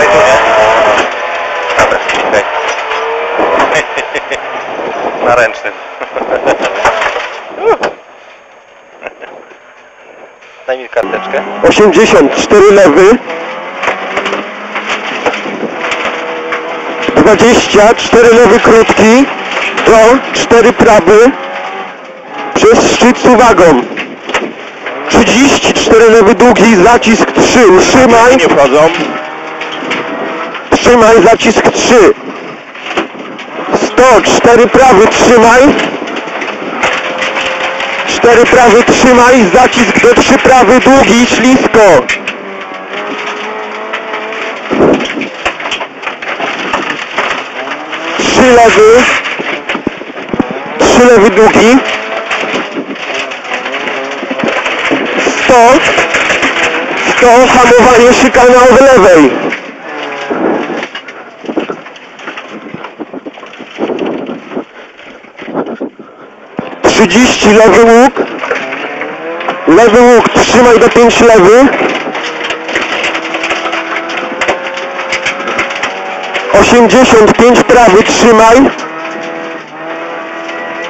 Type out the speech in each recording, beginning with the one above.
prawej tu, nie? Dobra, ścisnij. Na ręcznym. Daj mi karteczkę. 84 lewy. 20, 4 lewy krótki. Do 4 prawy. Przez szczyt z uwagą. 34 lewy długi, zacisk 3, utrzymaj. Nie wchodzą trzymaj zacisk 3 104 prawy trzymaj. 4 prawy trzymaj zacisk do 3 prawy długi ślisko. Trzy lewy. Trzy lewy długi. 100 100 hamowanie szykana od lewej 30 lewy łuk. Lewy łuk trzymaj do 5 lewy. 85 prawy trzymaj.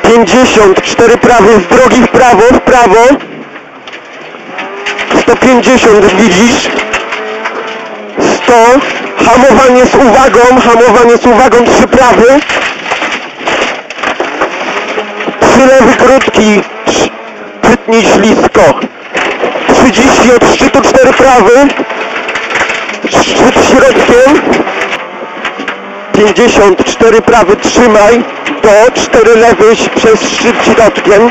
54 prawy z drogi w prawo w prawo. 150 widzisz? 100 hamowanie z uwagą hamowanie z uwagą 3 prawy Trzy lewy krótki, pytnij ślisko. 30 od szczytu, 4 prawy. Szczyt środkiem. 54 prawy trzymaj. Do 4 lewy przez szczyt środkiem.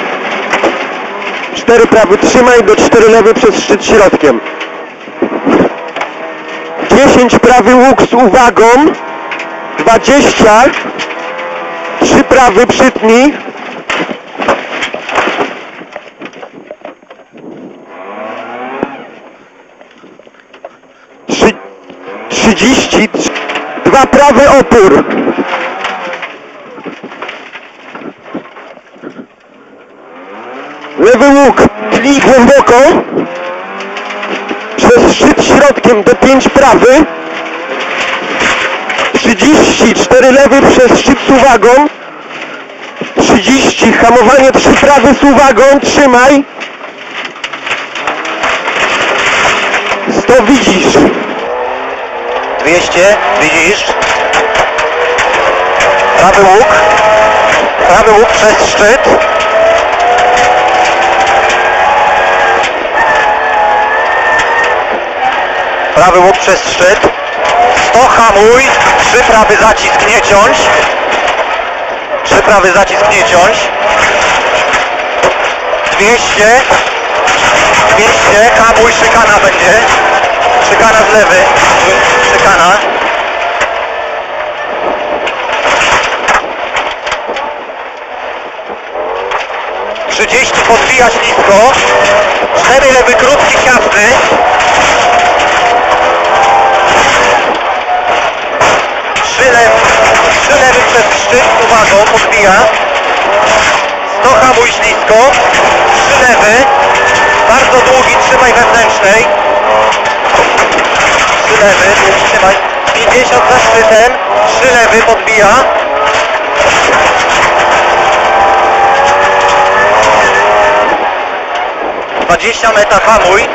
4 prawy trzymaj, do 4 lewy przez szczyt środkiem. 10 prawy łuk z uwagą. 20 3 prawy przytnij. Trzy, 30, dwa prawy opór. Lewy łuk, tnij głęboko. Środkiem do 5 prawy. 34 lewy przez szczyt z uwagą. 30, hamowanie 3 prawy z uwagą, trzymaj. 100 widzisz. 200, widzisz? Prawy łuk. Prawy łuk przez szczyt. Prawy łuk przez szczyt. 100 hamuj. 3 prawy zacisk nie ciąć. 3 prawy zacisk nie ciąć. 200. 200. Hamuj, szykana będzie. Szykana z lewy. Szykana. Trzydzieści podbija ślisko. Cztery lewy krótki ciasny. Przez szczyt uwagą podbija. Sto hamuj ślisko. Trzy lewy. Bardzo długi trzymaj wewnętrznej. Trzy lewy, trzymaj. 50 za szczytem. Trzy lewy podbija. Dwadzieścia metra hamuj.